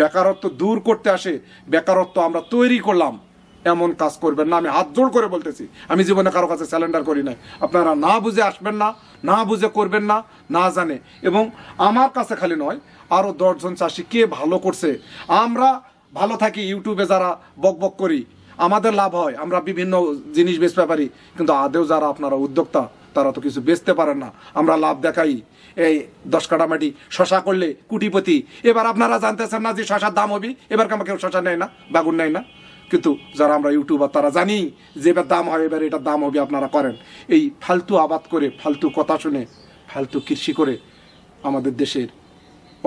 বেকারত্ব দূর করতে আসে, বেকারত্ব আমরা তৈরি করলাম। এমন কাজ করবেন না, আমি হাত জোড় করে বলতেছি, আমি জীবনে কারও কাছে স্যালেন্ডার করি নাই। আপনারা না বুঝে আসবেন না না বুঝে করবেন না না জানে। এবং আমার কাছে খালি নয় আরও দশজন চাষি কে ভালো করছে। আমরা ভালো থাকি ইউটিউবে যারা বক বক করি, আমাদের লাভ হয়, আমরা বিভিন্ন জিনিস বেচতে পারি, কিন্তু আদেও যারা আপনারা উদ্যোক্তা তারা তো কিছু বেচতে পারেন না। আমরা লাভ দেখাই। এই দশ কাটা মাটি শশা করলে কুটিপতি। এবার আপনারা জানতেছেন না যে শশার দাম হবি? এবার কেমন কেউ শশা নেয় না? বাগুন নেয় না? কিন্তু যারা আমরা ইউটিউবার, তারা জানি যে এবার দাম হয়, এবার এটার দাম হবে, আপনারা করেন। এই ফালতু আবাদ করে, ফালতু কথা শুনে, ফালতু কৃষি করে আমাদের দেশের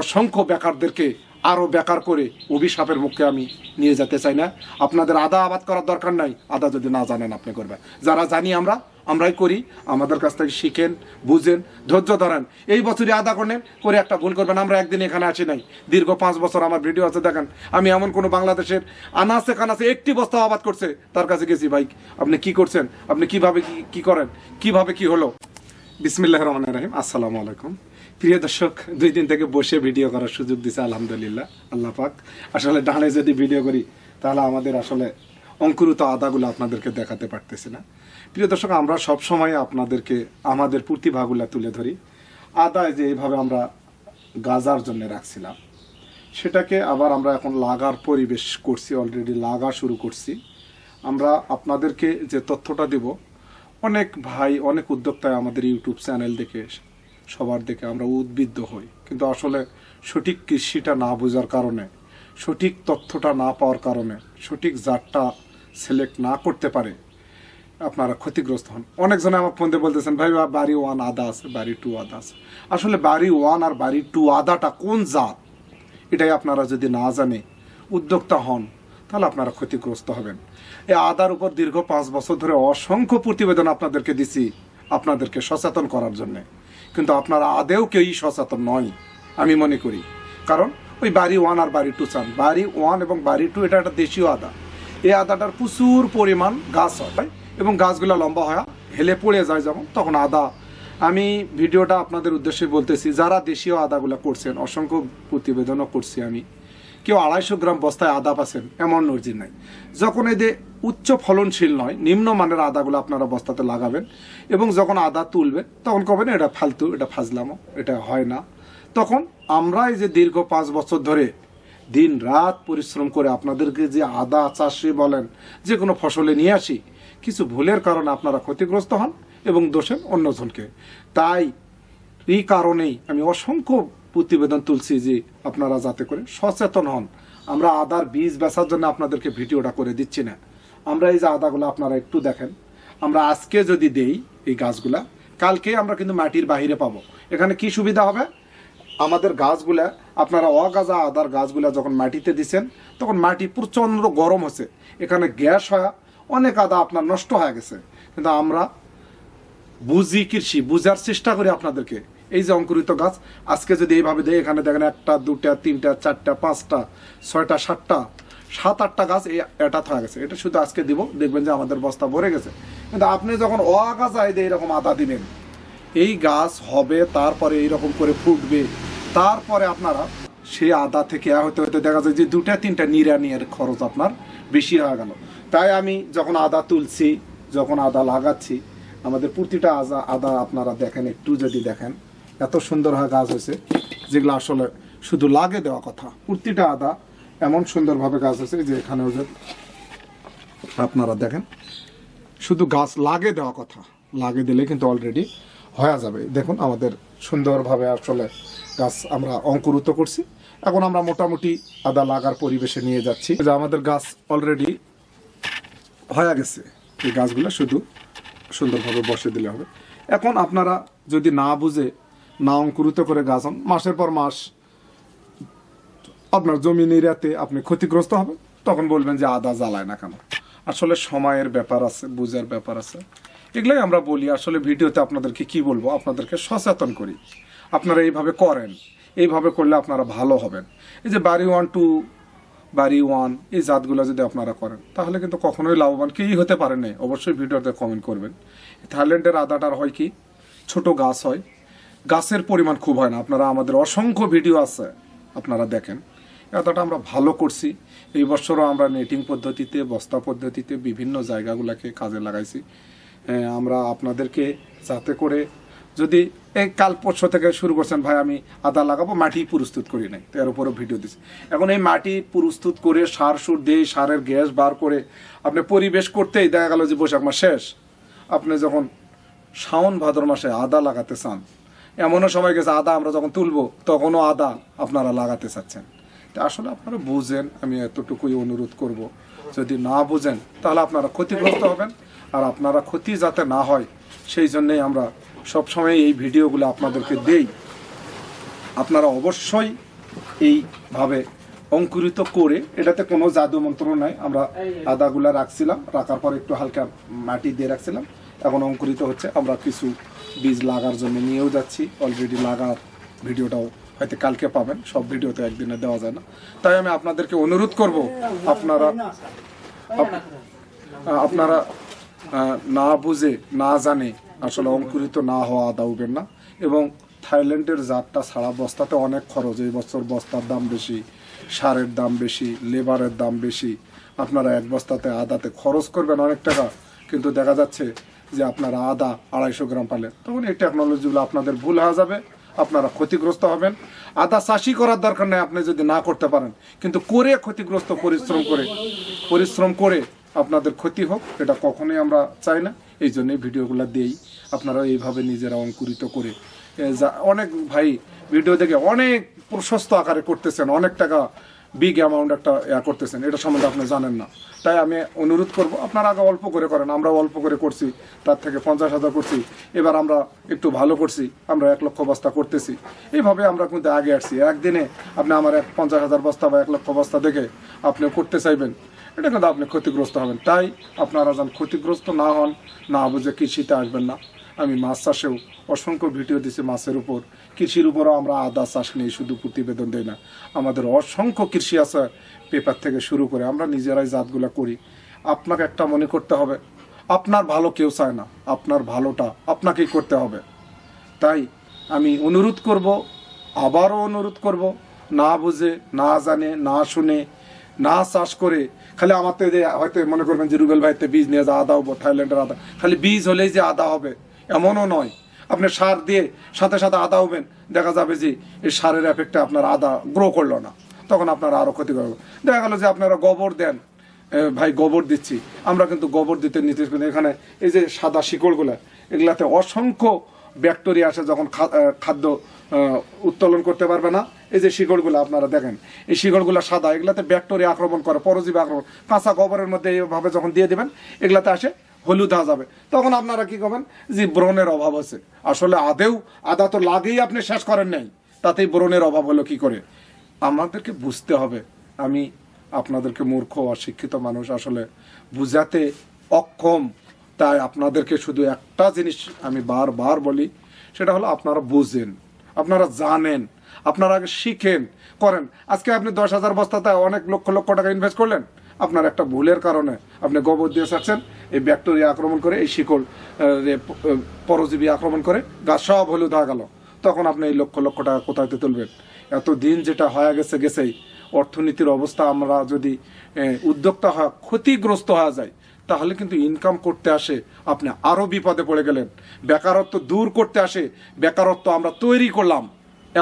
অসংখ্য বেকারদেরকে আরও বেকার করে অভিশাপের মুখে আমি নিয়ে যেতে চাই না। আপনাদের আদা আবাদ করার দরকার নাই। আদা যদি না জানেন, আপনি করবেন। যারা জানি আমরা আমরাই করি, আমাদের কাছ থেকে শিখেন, বুঝেন, ধৈর্য ধরেন। এই বছরই আদা করেন করে একটা ভুল করবেন, আমরা একদিন এখানে আসি নাই। দীর্ঘ পাঁচ বছর আমার ভিডিও আছে, দেখেন, আমি এমন কোনো বাংলাদেশের আনাসে কানাসে একটি বস্তা আবাদ করছে, তার কাছে গেছি, ভাই, আপনি কি করছেন? আপনি কীভাবে কি করেন? কীভাবে কি হলো? বিসমিল্লাহ রহমান রাহিম, আসসালামু আলাইকুম। প্রিয় দর্শক, দুই দিন থেকে বসে ভিডিও করার সুযোগ দিছে, আলহামদুলিল্লাহ, আল্লাহ পাক। আসলে ডানে যদি ভিডিও করি, তাহলে আমাদের আসলে অঙ্কুরিত আদাগুলো আপনাদেরকে দেখাতে পারতেছি না। প্রিয় দর্শক, আমরা সব সময় আপনাদেরকে, আমাদের প্রতিভাগুলা তুলে ধরি। আদায় যে এইভাবে আমরা গাজার জন্য রাখছিলাম, সেটাকে আবার আমরা এখন লাগার পরিবেশ করছি অলরেডি লাগা শুরু করছি। আমরা আপনাদেরকে যে তথ্যটা দেব, অনেক ভাই, অনেক উদ্যোক্তায় আমাদের ইউটিউব চ্যানেল দেখে, সবার দেখে আমরা উদ্বিদ্ধ হই। কিন্তু আসলে সঠিক কৃষিটা না বোঝার কারণে, সঠিক তথ্যটা না পাওয়ার কারণে, সঠিক জাতটা সিলেক্ট না করতে পারে, আপনারা ক্ষতিগ্রস্ত হন। অনেকজনে আমার ফোন দিয়ে বলতেছেন, ভাই বাড়ি ওয়ান আদা আছে, বাড়ি টু আদা আছে। আসলে বাড়ি ওয়ান আর বাড়ি টু আদাটা কোন জাত, এটাই আপনারা যদি না জানে, উদ্যোক্তা হন, তাহলে আপনারা ক্ষতিগ্রস্ত হবেন। এই আদার উপর দীর্ঘ পাঁচ বছর ধরে অসংখ্য প্রতিবেদন আপনাদেরকে দিছি, আপনাদেরকে সচেতন করার জন্য। কিন্তু আপনারা আদেও কেউই সচেতন নয়, আমি মনে করি। কারণ, ওই বাড়ি ওয়ান আর বাড়ি টু চান। বাড়ি ওয়ান এবং বাড়ি টু এটা একটা দেশীয় আদা। এই আদাটার প্রচুর পরিমাণ গাছ হয় এবং গাছগুলো লম্বা হয়, হেলে পড়ে যায় যখন তখন আদা। আমি ভিডিওটা আপনাদের উদ্দেশ্যে বলতেছি, যারা দেশীয় আদাগুলো করছেন, অসংখ্য প্রতিবেদনও করছি আমি, কেউ আড়াইশো গ্রাম বস্তায় আদা পাচ্ছেন, এমন নর্জিন নাই। যখন এদের উচ্চ ফলনশীল নয় নিম্নমানের আদাগুলো আপনারা বস্তাতে লাগাবেন, এবং যখন আদা তুলবেন, তখন কবেন, এটা ফালতু, এটা ফাজলামো, এটা হয় না। তখন আমরা এই যে দীর্ঘ পাঁচ বছর ধরে দিন রাত পরিশ্রম করে আপনাদেরকে যে আদা চাষে বলেন, যে কোনো ফসলে নিয়ে আসি, কিছু ভুলের কারণে আপনারা ক্ষতিগ্রস্ত হন এবং দোষেন অন্যজনকে তাই এই কারণেই আমি অসংখ্য প্রতিবেদন তুলছি যে আপনারা যাতে করে সচেতন হন। আমরা আদার বীজ বেচার জন্য আপনাদেরকে ভিডিওটা করে দিচ্ছি না। আমরা এই যে আদাগুলো আপনারা একটু দেখেন। আমরা আজকে যদি দেই এই গাছগুলা, কালকে আমরা কিন্তু মাটির বাহিরে পাবো। এখানে কি সুবিধা হবে? আমাদের গাছগুলা, আপনারা অগাজা আদার গাছগুলা যখন মাটিতে দিছেন, তখন মাটি প্রচণ্ড গরম হচ্ছে। এখানে গ্যাস হয়, অনেক আদা আপনার নষ্ট হয়ে গেছে। কিন্তু আমরা বুঝি কৃষি, বুঝার চেষ্টা করি আপনাদেরকে। এই যে অঙ্কুরিত গাছ, আজকে যদি এইভাবে দেয় এখানে দেখেন একটা, দুটা, তিনটা, চারটা, পাঁচটা, ছয়টা, সাতটা, সাত, আটটা গাছ এই এটাত হয়ে গেছে। এটা শুধু আজকে দিব, দেখবেন যে আমাদের বস্তা ভরে গেছে। কিন্তু আপনি যখন অগাছায় দিয়ে এরকম আদা দিবেন এই গাছ হবে, তারপরে এইরকম করে ফুটবে। তারপরে আপনারা সেই আদা থেকে হতে হতে দেখা যায় যে দুটা, তিনটা নিরানিয়ের খরচ আপনার বেশি হয়ে গেল। তাই আমি যখন আদা তুলছি, যখন আদা লাগাচ্ছি, আমাদের প্রতিটা আদা আদা আপনারা দেখেন, একটু যদি দেখেন, এত সুন্দর হয় গাছ হয়েছে, যেগুলো আসলে শুধু লাগে দেওয়া কথা। প্রতিটা আদা এমন সুন্দরভাবে গাছ হয়েছে যে এখানেও যে আপনারা দেখেন, শুধু গাছ লাগে দেওয়া কথা। লাগে দিলে কিন্তু অলরেডি হয়ে যাবে। দেখুন, আমাদের সুন্দরভাবে আসলে গাছ আমরা অঙ্কুরিত করছি। এখন আমরা মোটামুটি আদা লাগার পরিবেশে নিয়ে যাচ্ছি। যে আমাদের গাছ অলরেডি হয়ে গেছে। এই গাছগুলো শুধু সুন্দরভাবে বসে দিলে হবে। এখন আপনারা যদি না বুঝে, না অঙ্কুরিত করে গাছ হন, মাসের পর মাস আপনার জমি নিরাতে আপনি ক্ষতিগ্রস্ত হবেন। তখন বলবেন যে আদা জ্বালায় না কেন? আসলে সময়ের ব্যাপার আছে, বুঝার ব্যাপার আছে। এগুলোই আমরা বলি, আসলে ভিডিওতে আপনাদেরকে কি বলব, আপনাদেরকে সচেতন করি। আপনারা এইভাবে করেন, এইভাবে করলে আপনারা ভালো হবেন। এই যে বাড়ি ওয়ান টু, বাড়ি ওয়ান, এই জাতগুলো যদি আপনারা করেন, তাহলে কিন্তু কখনোই লাভবান কেউই হতে পারে না অবশ্যই ভিডিওতে কমেন্ট করবেন। থাইল্যান্ডের আদাটার হয় কি, ছোট গাছ হয়। গাছের পরিমাণ খুব হয় না। আপনারা আমাদের অসংখ্য ভিডিও আছে, আপনারা দেখেন। এতটা আমরা ভালো করছি। এই বছরও আমরা নেটিং পদ্ধতিতে, বস্তা পদ্ধতিতে বিভিন্ন জায়গাগুলোকে কাজে লাগাইছি। আমরা আপনাদেরকে যাতে করে যদি এই কাল পরশু থেকে শুরু করছেন, ভাই, আমি আদা লাগাবো, মাটি প্রস্তুত করি নাই, তো এর উপরও ভিডিও দিচ্ছি এখন এই মাটি প্রস্তুত করে সার সুর দিয়ে, সারের গ্যাস বার করে আপনি পরিবেশ করতেই দেখা গেল যে বৈশাখ মাস শেষ। আপনি যখন শাওন, ভাদ্র মাসে আদা লাগাতে চান, এমনও সময় গেছে, আদা আমরা যখন তুলবো, তখনও আদা আপনারা লাগাতে চাচ্ছেন। তা আসলে আপনারা বুঝেন, আমি এতটুকুই অনুরোধ করব। যদি না বুঝেন, তাহলে আপনারা ক্ষতিগ্রস্ত হবেন। আর আপনারা ক্ষতি যাতে না হয়, সেই জন্যেই আমরা সবসময় এই ভিডিওগুলো আপনাদেরকে দেই। আপনারা অবশ্যই এইভাবে অঙ্কুরিত করে, এটাতে কোনো জাদু মন্ত্র নাই, আমরা আদাগুলা রাখছিলাম, রাখার পর একটু হালকা মাটি দিয়ে রাখছিলাম, এখন অঙ্কুরিত হচ্ছে, আমরা কিছু বীজ লাগার জন্য নিয়েও যাচ্ছি অলরেডি লাগার ভিডিওটাও হয়তো কালকে পাবেন, সব ভিডিও তো একদিনে দেওয়া যায় না। তাই আমি আপনাদেরকে অনুরোধ করব, আপনারা আপনারা না বুঝে, না জানে, আসলে অঙ্কুরিত না হওয়া আদা উঠবেন না। এবং থাইল্যান্ডের জাতটা ছাড়া বস্তাতে অনেক খরচ। এই বছর বস্তার দাম বেশি, সারের দাম বেশি, লেবারের দাম বেশি। আপনারা এক বস্তাতে আদাতে খরচ করবেন অনেক টাকা। কিন্তু দেখা যাচ্ছে যে আপনারা আদা আড়াইশো গ্রাম পালেন তখন এই টেকনোলজিগুলো আপনাদের ভুল হয়ে যাবে, আপনারা ক্ষতিগ্রস্ত হবেন। আদা চাষি করার দরকার নেই, আপনি যদি না করতে পারেন। কিন্তু করে ক্ষতিগ্রস্ত পরিশ্রম করে পরিশ্রম করে আপনাদের ক্ষতি হোক, এটা কখনোই আমরা চাই না। এই জন্যই ভিডিওগুলো দেই। আপনারা এইভাবে নিজেরা অঙ্কুরিত করে যা- অনেক ভাই ভিডিও দেখে অনেক প্রশস্ত আকারে করতেছেন, অনেক টাকা বিগ অ্যামাউন্ট একটা ইয়া করতেছেন, এটা সম্বন্ধে আপনি জানেন না। তাই আমি অনুরোধ করব, আপনারা আগে অল্প করে করেন, আমরা অল্প করে করছি, তার থেকে পঞ্চাশ হাজার করছি, এবার আমরা একটু ভালো করছি, আমরা এক লক্ষ বস্তা করতেছি। এইভাবে আমরা কিন্তু আগে আসছি। একদিনে আপনি আমার এক পঞ্চাশ হাজার বস্তা বা এক লক্ষ বস্তা দেখে আপনি করতে চাইবেন। এটা কিন্তু আপনি ক্ষতিগ্রস্ত হবেন। তাই আপনারা যেন ক্ষতিগ্রস্ত না হন, না বুঝে কৃষিতে আসবেন না। আমি মাছ চাষেও অসংখ্য ভিডিও দিছি মাছের উপর। কৃষির উপরও আমরা আদা চাষ নিয়ে শুধু প্রতিবেদন দেই না। আমাদের অসংখ্য কৃষি আছে পেপার থেকে শুরু করে। আমরা নিজেরাই জাতগুলো করি। আপনাকে একটা মনে করতে হবে, আপনার ভালো কেউ চায় না। আপনার ভালোটা আপনাকেই করতে হবে। তাই আমি অনুরোধ করব, আবারও অনুরোধ করব, না বুঝে, না জানে, না শুনে না চাষ করে, খালি আমার তো যে হয়তো মনে করবেন যে রুবেল ভাইতে বীজ নিয়ে যা আদা হব, থাইল্যান্ডের আদা, খালি বীজ হলেই যে আদা হবে, এমনও নয়। আপনি সার দিয়ে সাথে সাথে আদা হবেন, দেখা যাবে যে এই সারের এফেক্টে আপনার আদা গ্রো করল না, তখন আপনারা আরও ক্ষতি করবে দেখা গেলো যে আপনারা গোবর দেন ভাই গোবর দিচ্ছি, আমরা কিন্তু গোবর দিতে নিতে এখানে এই যে সাদা শিকড়গুলা, এগুলাতে অসংখ্য ব্যাকটেরিয়া আসে যখন খাদ্য উত্তোলন করতে পারবে না। এই যে শিকড়গুলো আপনারা দেখেন, এই শিকড়গুলো সাদা, এগুলাতে ব্যাকটেরিয়া আক্রমণ করে, পরজীবী আক্রমণ, কাঁচা গোবরের মধ্যে এইভাবে যখন দিয়ে দেবেন, এগুলাতে আসে হলুদ হয়ে যাবে। তখন আপনারা কি করবেন? যে ব্রণের অভাব আছে। আসলে আদেও আদা তো লাগেই আপনি শেষ করেন নাই। তাতেই ব্রণের অভাব হলো কি করে? আমাদেরকে বুঝতে হবে। আমি আপনাদেরকে মূর্খ, অশিক্ষিত মানুষ, আসলে বুঝাতে অক্ষম। তাই আপনাদেরকে শুধু একটা জিনিস আমি বারবার বলি, সেটা হলো আপনারা বুঝেন। আপনারা জানেন। আপনারা আগে শিখেন, করেন। আজকে আপনি দশ হাজার বস্তাতে অনেক লক্ষ লক্ষ টাকা ইনভেস্ট করলেন? আপনার একটা ভুলের কারণে আপনি গোবর দিয়ে চাচ্ছেন এই ব্যাকটেরিয়া আক্রমণ করে, এই শিকড় পরজীবী আক্রমণ করে গাছ সব হলুদ হয়ে গেল। তখন আপনি এই লক্ষ লক্ষ টাকা কোথায় তুলবেন? এত দিন যেটা হয়ে গেছে গেছেই, অর্থনীতির অবস্থা আমরা যদি উদ্যোক্তা হওয়া ক্ষতিগ্রস্ত হয়ে যায় তাহলে কিন্তু ইনকাম করতে আসে, আপনি আরও বিপদে পড়ে গেলেন। বেকারত্ব দূর করতে আসে, বেকারত্ব আমরা তৈরি করলাম।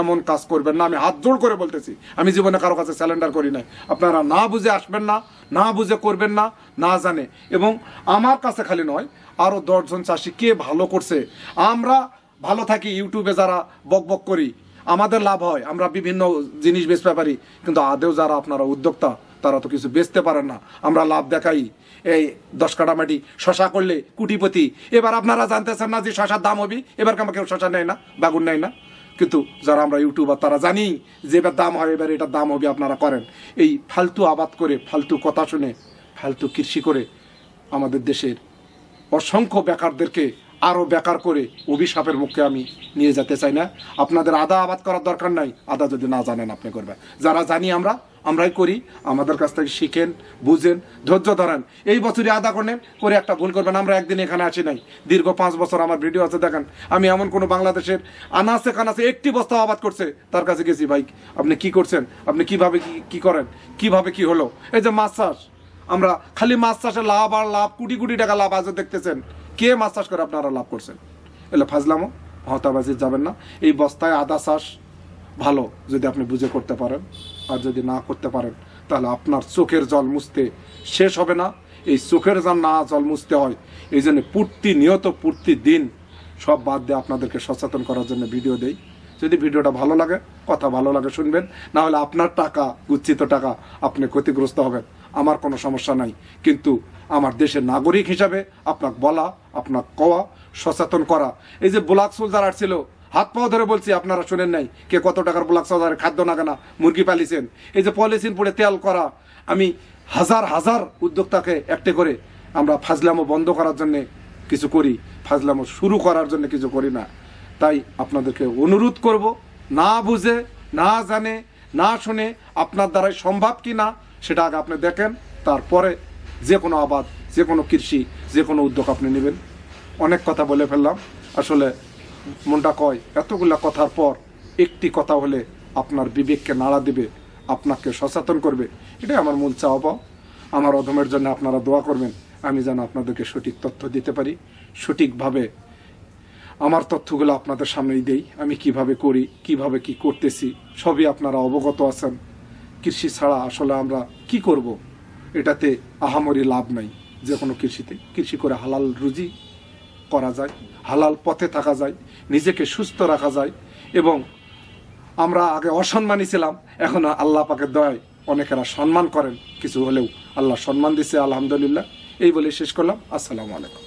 এমন কাজ করবেন না, আমি হাত জোড় করে বলতেছি। আমি জীবনে কারও কাছে স্যালেন্ডার করি নাই। আপনারা না বুঝে আসবেন না না বুঝে করবেন না না জানে। এবং আমার কাছে খালি নয় আরও দশজন চাষি কে ভালো করছে। আমরা ভালো থাকি ইউটিউবে যারা বক বক করি, আমাদের লাভ হয়। আমরা বিভিন্ন জিনিস বেচতে পারি, কিন্তু আদেও যারা আপনারা উদ্যোক্তা, তারা তো কিছু বেচতে পারেন না। আমরা লাভ দেখাই। এই দশ কাটা মাটি শশা করলে কুটিপতি। এবার আপনারা জানতেছেন না যে শশার দাম হবি? এবার কেউ শশা নেয় না, বাগুন নেয় না। কিন্তু যারা আমরা ইউটিউবার, তারা জানি যে এবার দাম হয় এবার এটার দাম হবে, আপনারা করেন। এই ফালতু আবাদ করে, ফালতু কথা শুনে, ফালতু কৃষি করে আমাদের দেশের অসংখ্য বেকারদেরকে আরও বেকার করে অভিশাপের মুখে আমি নিয়ে যেতে চাই না। আপনাদের আদা আবাদ করার দরকার নাই, আদা যদি না জানেন আপনি করবেন। যারা জানি আমরা আমরাই করি, আমাদের কাছ থেকে শিখেন, বুঝেন, ধৈর্য ধরেন। এই বছরই আদা করেন করে একটা ভুল করবেন, আমরা একদিন এখানে আসি নাই। দীর্ঘ পাঁচ বছর আমার ভিডিও আছে, দেখেন, আমি এমন কোনো বাংলাদেশের আনাসে কানাসে একটি বস্তা আবাদ করছে, তার কাছে গেছি, ভাই, আপনি কি করছেন? আপনি কীভাবে কি কি করেন? কীভাবে কি হলো? এই যে মাছ চাষ, আমরা খালি মাছ চাষে লাভ আর লাভ, কোটি কোটি টাকা লাভ আজও দেখতেছেন। কে মাছ চাষ করে আপনারা লাভ করছেন? এলে ফাজলামো হতাবাজি যাবেন না। এই বস্তায় আদা চাষ ভালো, যদি আপনি বুঝে করতে পারেন। আর যদি না করতে পারেন, তাহলে আপনার চোখের জল মুছতে শেষ হবে না। এই চোখের জল না, জল মুছতে হয়। এই জন্য প্রতিনিয়ত প্রতিদিন সব বাদ দিয়ে আপনাদেরকে সচেতন করার জন্য ভিডিও দেই। যদি ভিডিওটা ভালো লাগে, কথা ভালো লাগে শুনবেন, না হলে আপনার টাকা উচ্চিত টাকা আপনি ক্ষতিগ্রস্ত হবেন। আমার কোনো সমস্যা নাই। কিন্তু আমার দেশের নাগরিক হিসাবে আপনাকে বলা, আপনাকে কওয়া, সচেতন করা। এই যে ব্লাক সোলজার আসছিল হাত পাও ধরে বলছি, আপনারা শুনেন নাই কে কত টাকার ব্লক সোলজারের খাদ্য নাগানা মুরগি পালিছেন এই যে পলিথিন পরে তেল করা, আমি হাজার হাজার উদ্যোক্তাকে একটে করে আমরা ফাজলামো বন্ধ করার জন্য কিছু করি, ফাজলামো শুরু করার জন্য কিছু করি না। তাই আপনাদেরকে অনুরোধ করব, না বুঝে, না জানে, না শুনে আপনার দ্বারাই সম্ভব কি না সেটা আগে আপনি দেখেন, তারপরে যে কোনো আবাদ, যে কোনো কৃষি, যে কোনো উদ্যোগ আপনি নেবেন। অনেক কথা বলে ফেললাম। আসলে মনটা কয়, এতগুলা কথার পর একটি কথা হলে আপনার বিবেককে নাড়া দিবে, আপনাকে সচেতন করবে। এটাই আমার মূল চাওয়া পাওয়া। আমার অধমের জন্য আপনারা দোয়া করবেন। আমি যেন আপনাদেরকে সঠিক তথ্য দিতে পারি, সঠিকভাবে আমার তথ্যগুলো আপনাদের সামনেই দেই। আমি কীভাবে করি, কীভাবে কি করতেছি, সবই আপনারা অবগত আছেন। কৃষি ছাড়া আসলে আমরা কি করব? এটাতে আহামরি লাভ নাই। যে কোনো কৃষিতে। কৃষি করে হালাল রুজি করা যায়, হালাল পথে থাকা যায়। নিজেকে সুস্থ রাখা যায় এবং আমরা আগে অসম্মানী ছিলাম, এখন আল্লাহ পাকে দয় অনেকেরা সম্মান করেন, কিছু হলেও আল্লাহ সম্মান দিছে, আলহামদুলিল্লাহ। এই বলে শেষ করলাম। আসসালামু আলাইকুম।